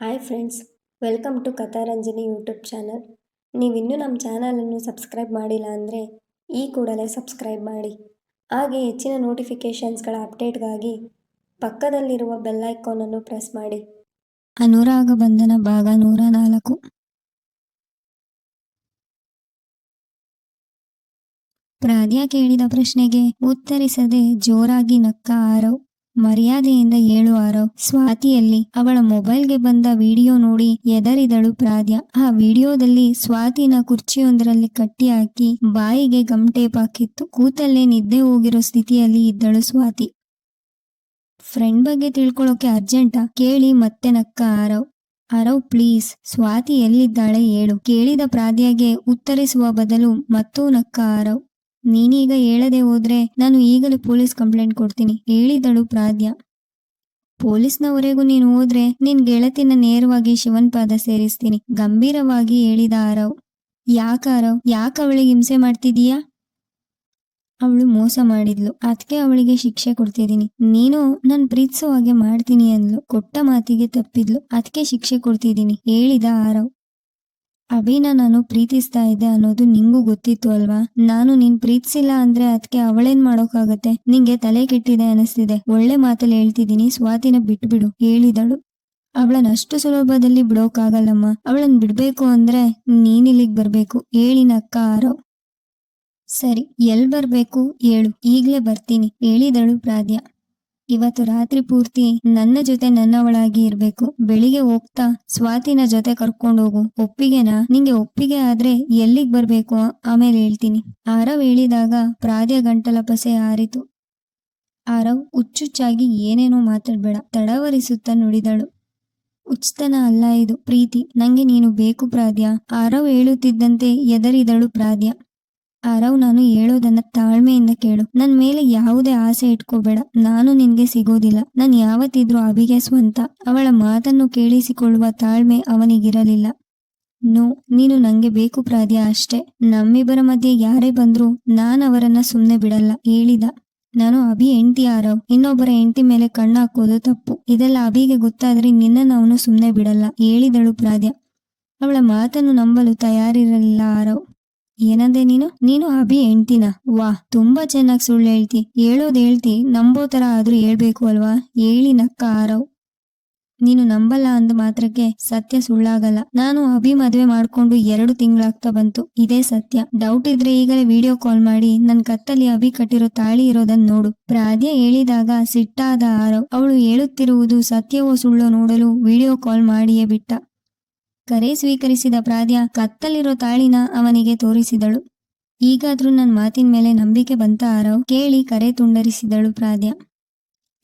Hi friends, welcome to Katharanjani YouTube channel. ನೀವಿನ್ನೂ ನಮ್ಮ ಚಾನಲನ್ನು ಸಬ್ಸ್ಕ್ರೈಬ್ ಮಾಡಿಲ್ಲ ಅಂದರೆ ಈ ಕೂಡಲೇ ಸಬ್ಸ್ಕ್ರೈಬ್ ಮಾಡಿ. ಹಾಗೆ ಹೆಚ್ಚಿನ ನೋಟಿಫಿಕೇಷನ್ಸ್ಗಳ ಅಪ್ಡೇಟ್ಗಾಗಿ ಪಕ್ಕದಲ್ಲಿರುವ ಬೆಲ್ ಐಕಾನನ್ನು ಪ್ರೆಸ್ ಮಾಡಿ. ಅನುರಾಗ ಬಂಧನ ಭಾಗ ನೂರ ನಾಲ್ಕು. ಪ್ರಾದ್ಯ ಕೇಳಿದ ಪ್ರಶ್ನೆಗೆ ಉತ್ತರಿಸದೆ ಜೋರಾಗಿ ನಕ್ಕ ಆರವ್. ಮರ್ಯಾದೆಯಿಂದ ಏಳು ಆರವ್ ಸ್ವಾತಿಯಲ್ಲಿ ಅವಳ ಮೊಬೈಲ್ಗೆ ಬಂದ ವಿಡಿಯೋ ನೋಡಿ ಎದರಿದಳು ಪ್ರಾದ್ಯ ಆ ವಿಡಿಯೋದಲ್ಲಿ ಸ್ವಾತಿನ ಕುರ್ಚಿಯೊಂದರಲ್ಲಿ ಕಟ್ಟಿ ಹಾಕಿ ಬಾಯಿಗೆ ಗಮ್ ಟೇಪ್ ಹಾಕಿತ್ತು. ಕೂತಲ್ಲೇ ನಿದ್ದೆ ಹೋಗಿರೋ ಸ್ಥಿತಿಯಲ್ಲಿ ಇದ್ದಳು ಸ್ವಾತಿ. ಫ್ರೆಂಡ್ ಬಗ್ಗೆ ತಿಳ್ಕೊಳ್ಳೋಕೆ ಅರ್ಜೆಂಟಾ? ಕೇಳಿ ಮತ್ತೆ ನಕ್ಕ ಆರವ್. ಅರವ್ ಪ್ಲೀಸ್. ಸ್ವಾತಿ ಎಲ್ಲಿದ್ದಾಳೆ ಏಳು ಕೇಳಿದ ಪ್ರಾದ್ಯಗೆ ಉತ್ತರಿಸುವ ಬದಲು ಮತ್ತೂ ನಕ್ಕ ಆರವ್. ನೀನೀಗ ಹೇಳದೆ ಹೋದ್ರೆ ನಾನು ಈಗಲೇ ಪೊಲೀಸ್ ಕಂಪ್ಲೇಂಟ್ ಕೊಡ್ತೀನಿ ಹೇಳಿದಳು ಪ್ರಾಧ್ಯ. ಪೊಲೀಸ್ನವರೆಗೂ ನೀನು ಹೋದ್ರೆ ನಿನ್ ಗೆಳತಿನ ನೇರವಾಗಿ ಶಿವನ್ ಪಾದ ಸೇರಿಸ್ತೀನಿ, ಗಂಭೀರವಾಗಿ ಹೇಳಿದ ಆರವ್. ಯಾಕ ಆರವ್, ಯಾಕ ಅವಳಿಗೆ ಹಿಂಸೆ ಮಾಡ್ತಿದೀಯಾ ಅವಳು ಮೋಸ ಮಾಡಿದ್ಲು ಅದಕ್ಕೆ ಅವಳಿಗೆ ಶಿಕ್ಷೆ ಕೊಡ್ತಿದ್ದೀನಿ. ನೀನು ನನ್ ಪ್ರೀತಿಸೋ ಹಾಗೆ ಮಾಡ್ತೀನಿ ಅಂದ್ಲು, ಕೊಟ್ಟ ಮಾತಿಗೆ ತಪ್ಪಿದ್ಲು ಅದಕ್ಕೆ ಶಿಕ್ಷೆ ಕೊಡ್ತಿದ್ದೀನಿ, ಹೇಳಿದ ಆರವ್. ಅಭಿನ ನಾನು ಪ್ರೀತಿಸ್ತಾ ಇದ್ದೆ ಅನ್ನೋದು ನಿಂಗೂ ಗೊತ್ತಿತ್ತು ಅಲ್ವಾ? ನಾನು ನೀನ್ ಪ್ರೀತಿಸಿಲ್ಲ ಅಂದ್ರೆ ಅದಕ್ಕೆ ಅವಳೇನ್ ಮಾಡೋಕಾಗತ್ತೆ ನಿಂಗೆ ತಲೆ ಕೆಟ್ಟಿದೆ ಅನಿಸ್ತಿದೆ. ಒಳ್ಳೆ ಮಾತಲ್ಲಿ ಹೇಳ್ತಿದ್ದೀನಿ, ಸ್ವಾತಿನ ಬಿಟ್ಬಿಡು, ಹೇಳಿದಳು. ಅವಳನ್ನ ಅಷ್ಟು ಸುಲಭದಲ್ಲಿ ಬಿಡೋಕಾಗಲ್ಲಮ್ಮ ಅವಳನ್ನ ಬಿಡ್ಬೇಕು ಅಂದ್ರೆ ನೀನ್ ಇಲ್ಲಿಗ್ ಬರ್ಬೇಕು. ಹೇಳಿನ ಅಕ್ಕ ಆರೋ. ಸರಿ, ಎಲ್ ಬರ್ಬೇಕು? ಹೇಳು. ಈಗ್ಲೇ ಬರ್ತೀನಿ, ಹೇಳಿದಳು ಪ್ರಾದ್ಯ ಇವತ್ತು ರಾತ್ರಿ ಪೂರ್ತಿ ನನ್ನ ಜೊತೆ ನನ್ನವಳಾಗಿ ಇರ್ಬೇಕು. ಬೆಳಿಗ್ಗೆ ಹೋಗ್ತಾ ಸ್ವಾತಿನ ಜೊತೆ ಕರ್ಕೊಂಡೋಗು. ಒಪ್ಪಿಗೆನಾ? ನಿಂಗೆ ಒಪ್ಪಿಗೆ ಆದ್ರೆ ಎಲ್ಲಿಗ್ ಬರ್ಬೇಕು? ಆಮೇಲೆ ಹೇಳ್ತೀನಿ. ಆರವ್ ಹೇಳಿದಾಗ ಪ್ರಾದ್ಯ ಗಂಟಲ ಪಸೆ ಆರಿತು. ಆರವ್ ಹುಚ್ಚುಚ್ಚಾಗಿ ಏನೇನೋ ಮಾತಾಡ್ಬೇಡ. ತಡವರಿಸುತ್ತಾ ನುಡಿದಳು. ಉಚ್ತನ ಅಲ್ಲ ಇದು. ಪ್ರೀತಿ. ನಂಗೆ ನೀನು ಬೇಕು ಪ್ರಾದ್ಯ. ಆರವ್ ಹೇಳುತ್ತಿದ್ದಂತೆ ಎದರಿದಳು ಪ್ರಾದ್ಯ. ಆರವ್ ನಾನು ಹೇಳೋದನ್ನ ತಾಳ್ಮೆಯಿಂದ ಕೇಳು. ನನ್ ಮೇಲೆ ಯಾವುದೇ ಆಸೆ ಇಟ್ಕೋಬೇಡ. ನಾನು ನಿನ್ಗೆ ಸಿಗೋದಿಲ್ಲ. ನಾನ್ ಯಾವತ್ತಿದ್ರೂ ಅಭಿಗೆ ಸ್ವಂತ ಅವಳ ಮಾತನ್ನು ಕೇಳಿಸಿಕೊಳ್ಳುವ ತಾಳ್ಮೆ ಅವನಿಗಿರಲಿಲ್ಲ. ನೋ, ನೀನು ನಂಗೆ ಬೇಕು ಪ್ರಾದ್ಯ ಅಷ್ಟೇ. ನಮ್ಮಿಬ್ಬರ ಮಧ್ಯೆ ಯಾರೇ ಬಂದ್ರು ನಾನ್ ಅವರನ್ನ ಸುಮ್ನೆ ಬಿಡಲ್ಲ. ಹೇಳಿದ. ನಾನು ಅಭಿ ಹೆಂಡತಿ ಆರವ್ ಇನ್ನೊಬ್ಬರ ಹೆಂಡತಿ ಮೇಲೆ ಕಣ್ಣು ಹಾಕೋದು ತಪ್ಪು. ಇದೆಲ್ಲ ಅಭಿಗೆ ಗೊತ್ತಾದ್ರೆ ನಿನ್ನನ್ನು ಅವನು ಸುಮ್ನೆ ಬಿಡಲ್ಲ. ಹೇಳಿದಳು ಪ್ರಾದ್ಯ. ಅವಳ ಮಾತನ್ನು ನಂಬಲು ತಯಾರಿರಲಿಲ್ಲ ಆರವ್ ಏನಂದೆ ನೀನು? ನೀನು ಅಭಿ ಹೆಂಡ್ತಿನ? ವಾ, ತುಂಬಾ ಚೆನ್ನಾಗಿ ಸುಳ್ಳು ಹೇಳ್ತಿ. ಹೇಳೋದ್ ಹೇಳ್ತಿ. ನಂಬೋ ತರ ಆದ್ರೂ ಹೇಳ್ಬೇಕು ಅಲ್ವಾ? ಹೇಳಿ ನಕ್ಕ ಆರವ್. ನೀನು ನಂಬಲ್ಲ ಅಂದ ಮಾತ್ರಕ್ಕೆ ಸತ್ಯ ಸುಳ್ಳಾಗಲ್ಲ. ನಾನು ಅಭಿ ಮದ್ವೆ ಮಾಡ್ಕೊಂಡು ಎರಡು ತಿಂಗಳಾಗ್ತಾ ಬಂತು. ಇದೇ ಸತ್ಯ. ಡೌಟ್ ಇದ್ರೆ ಈಗಲೇ ವಿಡಿಯೋ ಕಾಲ್ ಮಾಡಿ. ನನ್ ಕತ್ತಲ್ಲಿ ಅಭಿ ಕಟ್ಟಿರೋ ತಾಳಿ ಇರೋದನ್ನ ನೋಡು. ಪ್ರಾಧ್ಯ ಹೇಳಿದಾಗ ಸಿಟ್ಟಾದ ಆರವ್. ಅವಳು ಹೇಳುತ್ತಿರುವುದು ಸತ್ಯವೋ ಸುಳ್ಳೋ ನೋಡಲು ವಿಡಿಯೋ ಕಾಲ್ ಮಾಡಿಯೇ ಬಿಟ್ಟ. ಕರೆ ಸ್ವೀಕರಿಸಿದ ಪ್ರಾದ್ಯ ಕತ್ತಲಿರೋ ತಾಳಿನ ಅವನಿಗೆ ತೋರಿಸಿದಳು. ಈಗಾದ್ರೂ ನನ್ನ ಮಾತಿನ ಮೇಲೆ ನಂಬಿಕೆ ಬಂತ ಆರವ್ ಕೇಳಿ ಕರೆ ತುಂಡರಿಸಿದಳು ಪ್ರಾದ್ಯ.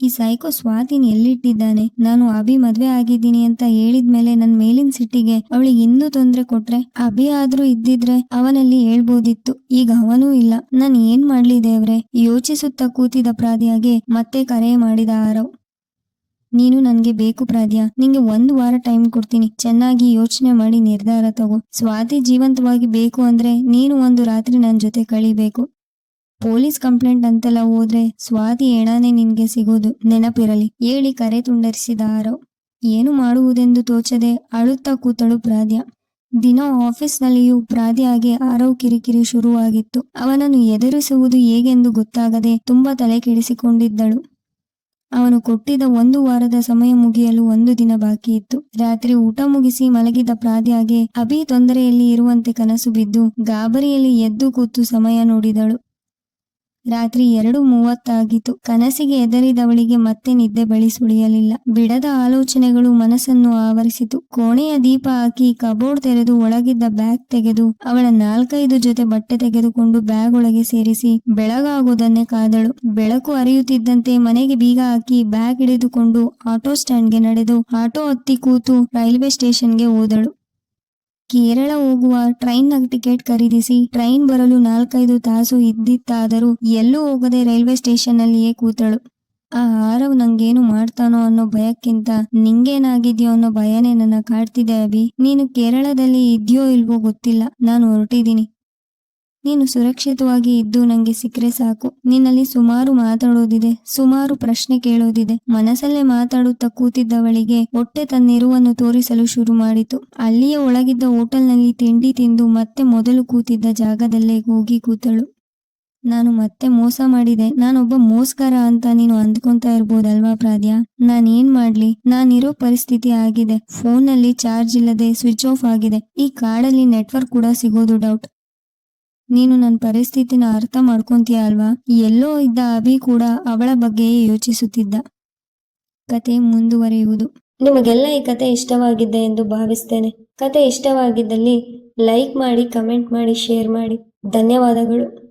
ಈ ಸೈಕೋ ಸ್ವಾತಿನ್ ಎಲ್ಲಿಟ್ಟಿದ್ದಾನೆ? ನಾನು ಅಭಿ ಮದ್ವೆ ಆಗಿದ್ದೀನಿ ಅಂತ ಹೇಳಿದ್ಮೇಲೆ ನನ್ ಮೇಲಿನ ಸಿಟ್ಟಿಗೆ ಅವಳಿಗೆ ಇನ್ನೂ ತೊಂದ್ರೆ ಕೊಟ್ರೆ, ಅಭಿ ಆದ್ರೂ ಇದ್ದಿದ್ರೆ ಅವನಲ್ಲಿ ಹೇಳ್ಬೋದಿತ್ತು. ಈಗ ಅವನೂ ಇಲ್ಲ. ನಾನ್ ಏನ್ ಮಾಡ್ಲಿ ದೇವ್ರೆ? ಯೋಚಿಸುತ್ತಾ ಕೂತಿದ ಪ್ರಾದಿಯಾಗೆ ಮತ್ತೆ ಕರೆ ಮಾಡಿದ ಆರವ್ ನೀನು ನನ್ಗೆ ಬೇಕು ಪ್ರಾದ್ಯ. ನಿಂಗೆ ಒಂದು ವಾರ ಟೈಮ್ ಕೊಡ್ತೀನಿ. ಚೆನ್ನಾಗಿ ಯೋಚನೆ ಮಾಡಿ ನಿರ್ಧಾರ ತಗೋ. ಸ್ವಾತಿ ಜೀವಂತವಾಗಿ ಬೇಕು ಅಂದ್ರೆ ನೀನು ಒಂದು ರಾತ್ರಿ ನನ್ ಜೊತೆ ಕಳಿಬೇಕು. ಪೊಲೀಸ್ ಕಂಪ್ಲೇಂಟ್ ಅಂತೆಲ್ಲ ಹೋದ್ರೆ ಸ್ವಾತಿ ಏಣಾನೇ ನಿನ್ಗೆ ಸಿಗೋದು. ನೆನಪಿರಲಿ. ಹೇಳಿ ಕರೆ ತುಂಡರಿಸಿದ ಆರೋ. ಏನು ಮಾಡುವುದೆಂದು ತೋಚದೆ ಅಳುತ್ತಾ ಕೂತಳು ಪ್ರಾದ್ಯ. ದಿನ ಆಫೀಸ್ನಲ್ಲಿಯೂ ಪ್ರಾದ್ಯಾಗೆ ಆರವ್ ಕಿರಿಕಿರಿ ಶುರುವಾಗಿತ್ತು. ಅವನನ್ನು ಎದುರಿಸುವುದು ಹೇಗೆಂದು ಗೊತ್ತಾಗದೆ ತುಂಬಾ ತಲೆ ಕೆಡಿಸಿಕೊಂಡಿದ್ದಳು. ಅವನು ಕೊಟ್ಟಿದ್ದ ಒಂದು ವಾರದ ಸಮಯ ಮುಗಿಯಲು ಒಂದು ದಿನ ಬಾಕಿ ಇತ್ತು. ರಾತ್ರಿ ಊಟ ಮುಗಿಸಿ ಮಲಗಿದ ಪ್ರಾದ್ಯಾಗೆ ಅಭಿ ತೊಂದರೆಯಲ್ಲಿ ಇರುವಂತೆ ಕನಸು ಬಿದ್ದು ಗಾಬರಿಯಲ್ಲಿ ಎದ್ದು ಕೂತು ಸಮಯ ನೋಡಿದಳು. ರಾತ್ರಿ ಎರಡು ಮೂವತ್ತಾಗಿತ್ತು. ಕನಸಿಗೆ ಎದರಿದವಳಿಗೆ ಮತ್ತೆ ನಿದ್ದೆ ಬಳಿ ಸುಳಿಯಲಿಲ್ಲ. ಬಿಡದ ಆಲೋಚನೆಗಳು ಮನಸ್ಸನ್ನು ಆವರಿಸಿತು. ಕೋಣೆಯ ದೀಪ ಹಾಕಿ ಕಬೋರ್ಡ್ ತೆರೆದು ಒಳಗಿದ್ದ ಬ್ಯಾಗ್ ತೆಗೆದು, ಅವಳ ನಾಲ್ಕೈದು ಜೊತೆ ಬಟ್ಟೆ ತೆಗೆದುಕೊಂಡು ಬ್ಯಾಗ್ ಒಳಗೆ ಸೇರಿಸಿ, ಬೆಳಗಾಗುವುದನ್ನೇ ಕಾದಳು. ಬೆಳಕು ಅರಿಯುತ್ತಿದ್ದಂತೆ ಮನೆಗೆ ಬೀಗ ಹಾಕಿ ಬ್ಯಾಗ್ ಹಿಡಿದುಕೊಂಡು ಆಟೋ ಸ್ಟ್ಯಾಂಡ್ಗೆ ನಡೆದು, ಆಟೋ ಹತ್ತಿ ಕೂತು ರೈಲ್ವೆ ಸ್ಟೇಷನ್ಗೆ ಹೋದಳು. ಕೇರಳ ಹೋಗುವ ಟ್ರೈನ್ ಟಿಕೆಟ್ ಖರೀದಿಸಿ ಟ್ರೈನ್ ಬರಲು ನಾಲ್ಕೈದು ತಾಸು ಇದ್ದಿತ್ತಾದರೂ ಎಲ್ಲೂ ಹೋಗದೆ ರೈಲ್ವೆ ಸ್ಟೇಷನ್ ಅಲ್ಲಿಯೇ ಕೂತಳು. ಆ ಆರವ್ ನಂಗೇನು ಮಾಡ್ತಾನೋ ಅನ್ನೋ ಭಯಕ್ಕಿಂತ, ನಿಂಗೇನಾಗಿದ್ಯೋ ಅನ್ನೋ ಭಯನೇ ನನ್ನ ಕಾಡ್ತಿದೆ ಅಭಿ. ನೀನು ಕೇರಳದಲ್ಲಿ ಇದ್ಯೋ ಇಲ್ವೋ ಗೊತ್ತಿಲ್ಲ. ನಾನು ಹೊರಟಿದ್ದೀನಿ. ನೀನು ಸುರಕ್ಷಿತವಾಗಿ ಇದ್ದು ನಂಗೆ ಸಿಕ್ಕರೆ ಸಾಕು. ನಿನ್ನಲ್ಲಿ ಸುಮಾರು ಮಾತಾಡೋದಿದೆ, ಸುಮಾರು ಪ್ರಶ್ನೆ ಕೇಳೋದಿದೆ. ಮನಸ್ಸಲ್ಲೇ ಮಾತಾಡುತ್ತಾ ಕೂತಿದ್ದವಳಿಗೆ ಹೊಟ್ಟೆ ತನ್ನಿರುವನ್ನು ತೋರಿಸಲು ಶುರು ಮಾಡಿತು. ಅಲ್ಲಿಯೇ ಒಳಗಿದ್ದ ಹೋಟೆಲ್ನಲ್ಲಿ ತಿಂಡಿ ತಿಂದು ಮತ್ತೆ ಮೊದಲು ಕೂತಿದ್ದ ಜಾಗದಲ್ಲೇ ಹೋಗಿ ಕೂತಳು. ನಾನು ಮತ್ತೆ ಮೋಸ ಮಾಡಿದೆ. ನಾನೊಬ್ಬ ಮೋಸ್ಕರ ಅಂತ ನೀನು ಅಂದ್ಕೊಂತಾ ಇರ್ಬೋದಲ್ವಾ ಪ್ರಾದ್ಯ? ನಾನೇನ್ ಮಾಡ್ಲಿ? ನಾನಿರೋ ಪರಿಸ್ಥಿತಿ ಆಗಿದೆ. ಫೋನಲ್ಲಿ ಚಾರ್ಜ್ ಇಲ್ಲದೆ ಸ್ವಿಚ್ ಆಫ್ ಆಗಿದೆ. ಈ ಕಾಡಲ್ಲಿ ನೆಟ್ವರ್ಕ್ ಕೂಡ ಸಿಗೋದು ಡೌಟ್. ನೀನು ನನ್ನ ಪರಿಸ್ಥಿತಿನ ಅರ್ಥ ಮಾಡ್ಕೊಂತೀಯ ಅಲ್ವಾ? ಎಲ್ಲೋ ಇದ್ದ ಅಭಿ ಕೂಡ ಅವಳ ಬಗ್ಗೆಯೇ ಯೋಚಿಸುತ್ತಿದ್ದ. ಕತೆ ಮುಂದುವರಿಯುವುದು. ನಿಮಗೆಲ್ಲ ಈ ಕತೆ ಇಷ್ಟವಾಗಿದೆ ಎಂದು ಭಾವಿಸ್ತೇನೆ. ಕತೆ ಇಷ್ಟವಾಗಿದ್ದಲ್ಲಿ ಲೈಕ್ ಮಾಡಿ, ಕಮೆಂಟ್ ಮಾಡಿ, ಶೇರ್ ಮಾಡಿ. ಧನ್ಯವಾದಗಳು.